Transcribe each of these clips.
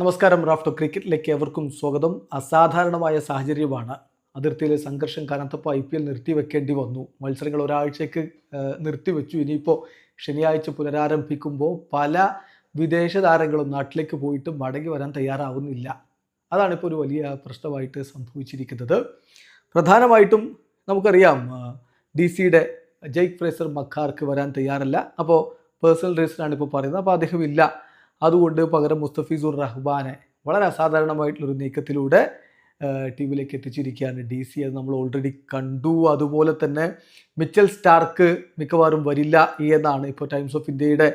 നമസ്കാരം റാഫ്റ്റോ ക്രിക്കറ്റിലേക്ക് എവർക്കും സ്വാഗതം. അസാധാരണമായ സാഹചര്യമാണ് അതിർത്തിയിലെ സംഘർഷം കനത്തപ്പോൾ ഐ പി എൽ നിർത്തിവെക്കേണ്ടി വന്നു. മത്സരങ്ങൾ ഒരാഴ്ചയ്ക്ക് നിർത്തിവെച്ചു. ഇനിയിപ്പോൾ ശനിയാഴ്ച പുനരാരംഭിക്കുമ്പോൾ പല വിദേശ താരങ്ങളും നാട്ടിലേക്ക് പോയിട്ട് മടങ്ങി വരാൻ തയ്യാറാവുന്നില്ല. അതാണ് ഇപ്പോൾ ഒരു വലിയ പ്രശ്നമായിട്ട് സംഭവിച്ചിരിക്കുന്നത്. പ്രധാനമായിട്ടും നമുക്കറിയാം ഡി സിയുടെ ജെയ്ക് ഫ്രേസർ മക്കാർക്ക് വരാൻ തയ്യാറല്ല. അപ്പോൾ പേഴ്സണൽ റീസണാണ് ഇപ്പോൾ പറയുന്നത്. അപ്പോൾ അദ്ദേഹം ഇല്ല അതുകൊണ്ട് പകരം മുസ്തഫീസുർ റഹ്ബാനെ വളരെ അസാധാരണമായിട്ടുള്ളൊരു നീക്കത്തിലൂടെ ടീമിലേക്ക് എത്തിച്ചിരിക്കുകയാണ് ഡി സി. അത് നമ്മൾ ഓൾറെഡി കണ്ടു. അതുപോലെ തന്നെ മിച്ചൽ സ്റ്റാർക്ക് മിക്കവാറും വരില്ല എന്നാണ് ഇപ്പോൾ ടൈംസ് ഓഫ് ഇന്ത്യയുടെ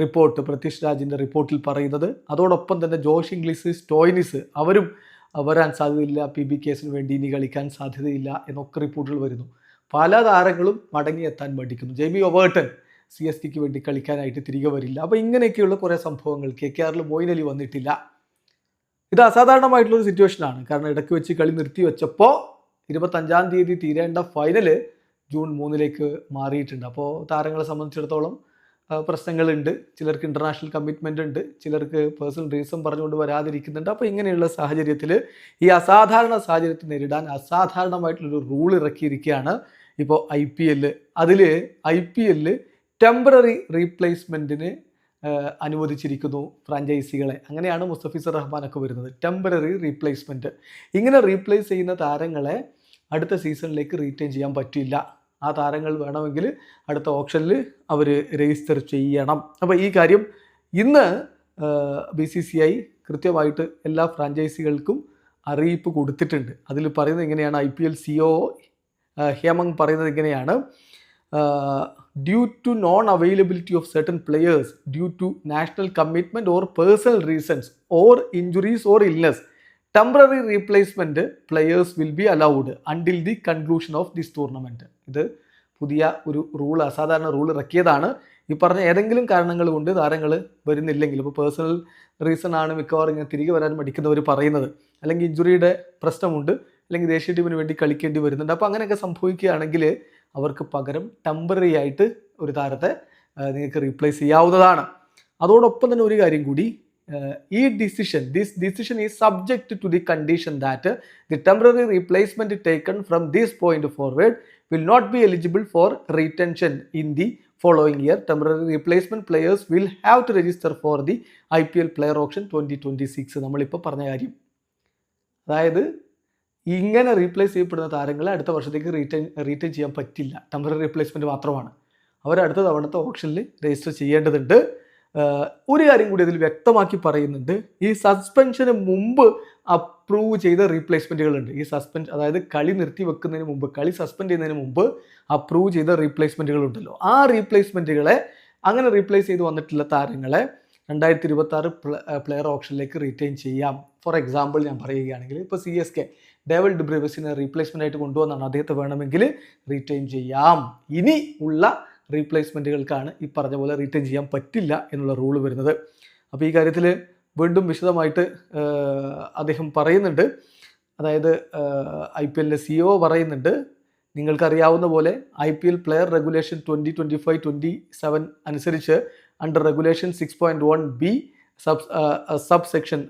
റിപ്പോർട്ട് പ്രത്യക്ഷ് രാജിന്റെ റിപ്പോർട്ടിൽ പറയുന്നത്. അതോടൊപ്പം തന്നെ ജോഷ് ഇംഗ്ലീഷ് സ്റ്റോയിനിസ് അവരും വരാൻ സാധ്യതയില്ല. പി ബി കേസിന് വേണ്ടി ഇനി കളിക്കാൻ സാധ്യതയില്ല എന്നൊക്കെ റിപ്പോർട്ടുകൾ വരുന്നു. പല താരങ്ങളും മടങ്ങിയെത്താൻ മടിക്കുന്നു. ജെയ്മി ഒബേർട്ടൻ സി എസ് കെക്ക് വേണ്ടി കളിക്കാനായിട്ട് തിരികെ വരില്ല. അപ്പോൾ ഇങ്ങനെയൊക്കെയുള്ള കുറേ സംഭവങ്ങൾ കെ കെ ആറിൽ മോയിൻ അലി വന്നിട്ടില്ല. ഇത് അസാധാരണമായിട്ടുള്ളൊരു സിറ്റുവേഷനാണ് കാരണം ഇടയ്ക്ക് വെച്ച് കളി നിർത്തി വെച്ചപ്പോൾ ഇരുപത്തഞ്ചാം തീയതി തീരേണ്ട ഫൈനൽ ജൂൺ മൂന്നിലേക്ക് മാറിയിട്ടുണ്ട്. അപ്പോൾ താരങ്ങളെ സംബന്ധിച്ചിടത്തോളം പ്രശ്നങ്ങളുണ്ട്. ചിലർക്ക് ഇന്റർനാഷണൽ കമ്മിറ്റ്മെന്റ് ഉണ്ട്. ചിലർക്ക് പേഴ്സണൽ റീസൺ പറഞ്ഞുകൊണ്ട് വരാതിരിക്കുന്നുണ്ട്. അപ്പോൾ ഇങ്ങനെയുള്ള സാഹചര്യത്തിൽ ഈ അസാധാരണ സാഹചര്യത്തെ നേരിടാൻ അസാധാരണമായിട്ടുള്ളൊരു റൂൾ ഇറക്കിയിരിക്കുകയാണ് ഇപ്പോൾ ഐ പി എല്ല് അതിൽ ഐ പി എല്ല് ടെമ്പററി റീപ്ലേസ്മെന്റിന് അനുവദിച്ചിരിക്കുന്നു ഫ്രാഞ്ചൈസികളെ അങ്ങനെയാണ് മുസ്തഫിസർ റഹ്മാനൊക്കെ വരുന്നത്. ടെമ്പററി റീപ്ലേസ്മെന്റ് ഇങ്ങനെ റീപ്ലേസ് ചെയ്യുന്ന താരങ്ങളെ അടുത്ത സീസണിലേക്ക് റീറ്റെയിൻ ചെയ്യാൻ പറ്റില്ല ആ താരങ്ങൾ വേണമെങ്കിൽ അടുത്ത ഓപ്ഷനിൽ അവർ രജിസ്റ്റർ ചെയ്യണം. അപ്പോൾ ഈ കാര്യം ഇന്ന് ബി സി സി ഐ കൃത്യമായിട്ട് എല്ലാ ഫ്രാഞ്ചൈസികൾക്കും അറിയിപ്പ് കൊടുത്തിട്ടുണ്ട്. അതിൽ പറയുന്നത് എങ്ങനെയാണ് I P L C O Hemang പറയുന്നത് ഇങ്ങനെയാണ്. Due to non availability of certain players due to national commitment or personal reasons or injuries or illness temporary replacement players will be allowed until the conclusion of this tournament ഇത് പുതിയ ഒരു rule അസാധാരണ rule ഇറക്കിയതാണ്. ഈ പറഞ്ഞ ഏതെങ്കിലും കാരണങ്ങൾ കൊണ്ട് താരങ്ങൾ വരുന്നില്ലെങ്കിൽ ഇപ്പോൾ പേഴ്സണൽ റീസൺ ആണ് മിക്കവാറും ഇങ്ങനെ തിരികെ വരാൻ മടിക്കുന്നവർ പറയുന്നത്. അല്ലെങ്കിൽ ഇഞ്ചുറിയുടെ പ്രശ്നമുണ്ട് അല്ലെങ്കിൽ ദേശീയ ടീമിന് വേണ്ടി കളിക്കേണ്ടി വരുന്നുണ്ട്. അപ്പോൾ അങ്ങനെയൊക്കെ സംഭവിക്കുകയാണെങ്കിൽ അവർക്ക് പകരം ടെമ്പററി ആയിട്ട് ഒരു താരത്തെ നിങ്ങൾക്ക് റീപ്ലേസ് ചെയ്യാവുന്നതാണ്. അതോടൊപ്പം തന്നെ ഒരു കാര്യം കൂടി ഈ decision this decision is subject to the condition that the temporary replacement taken from this point forward will not be eligible for retention in the following year temporary replacement players will have to register for the I P L player option twenty twenty six നമ്മളിപ്പോൾ പറഞ്ഞ കാര്യം. അതായത് ഇങ്ങനെ replace ചെയ്യപ്പെടുന്ന താരങ്ങളെ അടുത്ത വർഷത്തേക്ക് retain retain ചെയ്യാൻ പറ്റില്ല. ടെമ്പററി റീപ്ലേസ്മെന്റ് മാത്രമാണ്. അവർ അടുത്ത തവണത്തെ ഓപ്ഷനിൽ രജിസ്റ്റർ ചെയ്യേണ്ടതുണ്ട്. ഒരു കാര്യം കൂടി അതിൽ വ്യക്തമാക്കി പറയുന്നുണ്ട്. ഈ സസ്പെൻഷന് മുമ്പ് അപ്രൂവ് ചെയ്ത റീപ്ലേസ്മെന്റുകളുണ്ട് ഈ സസ്പെൻഷൻ അതായത് കളി നിർത്തി വെക്കുന്നതിന് മുമ്പ് കളി സസ്പെൻഡ് ചെയ്യുന്നതിന് മുമ്പ് അപ്രൂവ് ചെയ്ത റീപ്ലേസ്മെന്റുകളുണ്ടല്ലോ ആ റീപ്ലേസ്മെന്റുകളെ അങ്ങനെ റീപ്ലേസ് ചെയ്ത് വന്നിട്ടുള്ള താരങ്ങളെ രണ്ടായിരത്തി ഇരുപത്തി ആറ് പ്ലെയർ ഓപ്ഷനിലേക്ക് റീറ്റെയിൻ ചെയ്യാം. ഫോർ എക്സാമ്പിൾ ഞാൻ പറയുകയാണെങ്കിൽ ഇപ്പോൾ സി എസ് കെ ഡേവൽ ഡിബ്രേവസിനെ റീപ്ലേസ്മെന്റ് ആയിട്ട് കൊണ്ടുവന്നാണ് അദ്ദേഹത്തെ വേണമെങ്കിൽ റീറ്റെയിൻ ചെയ്യാം. ഇനി ഉള്ള റീപ്ലേസ്മെന്റുകൾക്കാണ് ഈ പറഞ്ഞ പോലെ റീറ്റെയിൻ ചെയ്യാൻ പറ്റില്ല എന്നുള്ള റൂൾ വരുന്നത്. അപ്പോൾ ഈ കാര്യത്തിൽ വീണ്ടും വിശദമായിട്ട് അദ്ദേഹം പറയുന്നുണ്ട്. അതായത് ഐ പി എല്ലിലെ സി ഒ പറയുന്നുണ്ട്. നിങ്ങൾക്കറിയാവുന്ന പോലെ I P L player regulation twenty twenty five twenty seven അനുസരിച്ച് under regulation six point one B sub sub section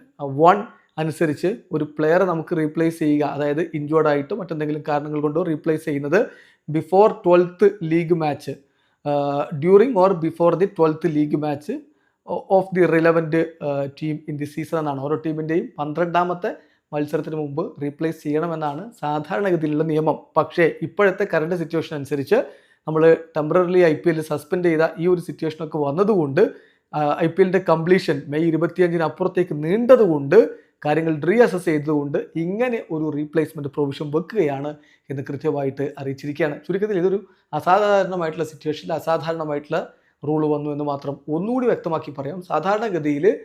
one അനുസരിച്ച് ഒരു പ്ലെയറെ നമുക്ക് റീപ്ലേസ് ചെയ്യുക. അതായത് ഇഞ്ചുവേർഡ് ആയിട്ടോ മറ്റെന്തെങ്കിലും കാരണങ്ങൾ കൊണ്ടോ റീപ്ലേസ് ചെയ്യുന്നത് before twelfth league match during or before the twelfth league match of the relevant team in the season എന്നാണ്. ഓരോ ടീമിന്റെയും പന്ത്രണ്ടാമത്തെ മത്സരത്തിന് മുമ്പ് റീപ്ലേസ് ചെയ്യണമെന്നാണ് സാധാരണഗതിയിലുള്ള നിയമം. പക്ഷേ ഇപ്പോഴത്തെ കറണ്ട് സിറ്റുവേഷൻ അനുസരിച്ച് നമ്മൾ ടെമ്പററിലി ഐ പി എല്ലിൽ സസ്പെൻഡ് ചെയ്ത ഈ ഒരു സിറ്റുവേഷനൊക്കെ വന്നതുകൊണ്ട് ഐ പി എല്ലിന്റെ കംപ്ലീഷൻ മെയ് ഇരുപത്തിയഞ്ചിന് അപ്പുറത്തേക്ക് നീണ്ടതുകൊണ്ട് കാര്യങ്ങൾ റീ അസസ് ചെയ്തതുകൊണ്ട് ഇങ്ങനെ ഒരു റീപ്ലേസ്മെന്റ് പ്രൊവിഷൻ വെക്കുകയാണ് എന്ന് കൃത്യമായിട്ട് അറിയിച്ചിരിക്കുകയാണ്. ചുരുക്കത്തിൽ ഇതൊരു അസാധാരണമായിട്ടുള്ള സിറ്റുവേഷനിൽ അസാധാരണമായിട്ടുള്ള റൂൾ വന്നു എന്ന് മാത്രം ഒന്നുകൂടി വ്യക്തമാക്കി പറയാം. സാധാരണഗതിയിൽ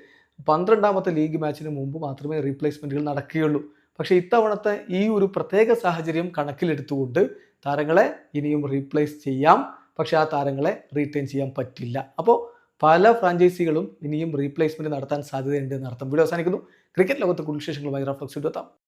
പന്ത്രണ്ടാമത്തെ ലീഗ് മാച്ചിന് മുമ്പ് മാത്രമേ റീപ്ലേസ്മെന്റുകൾ നടക്കുകയുള്ളൂ. പക്ഷേ ഇത്തവണത്തെ ഈ ഒരു പ്രത്യേക സാഹചര്യം കണക്കിലെടുത്തുകൊണ്ട് താരങ്ങളെ ഇനിയും റീപ്ലേസ് ചെയ്യാം. പക്ഷേ ആ താരങ്ങളെ റീറ്റെയിൻ ചെയ്യാൻ പറ്റില്ല. അപ്പോൾ പല ഫ്രാഞ്ചൈസികളും ഇനിയും റീപ്ലേസ്മെന്റ് നടത്താൻ സാധ്യതയുണ്ട് എന്നർത്ഥം. വീഡിയോ അവസാനിക്കുന്നു. ക്രിക്കറ്റ് ലോകത്ത് കൂടുതൽ വിശേഷങ്ങളുമായി റഫ്ലക്സ് എത്താം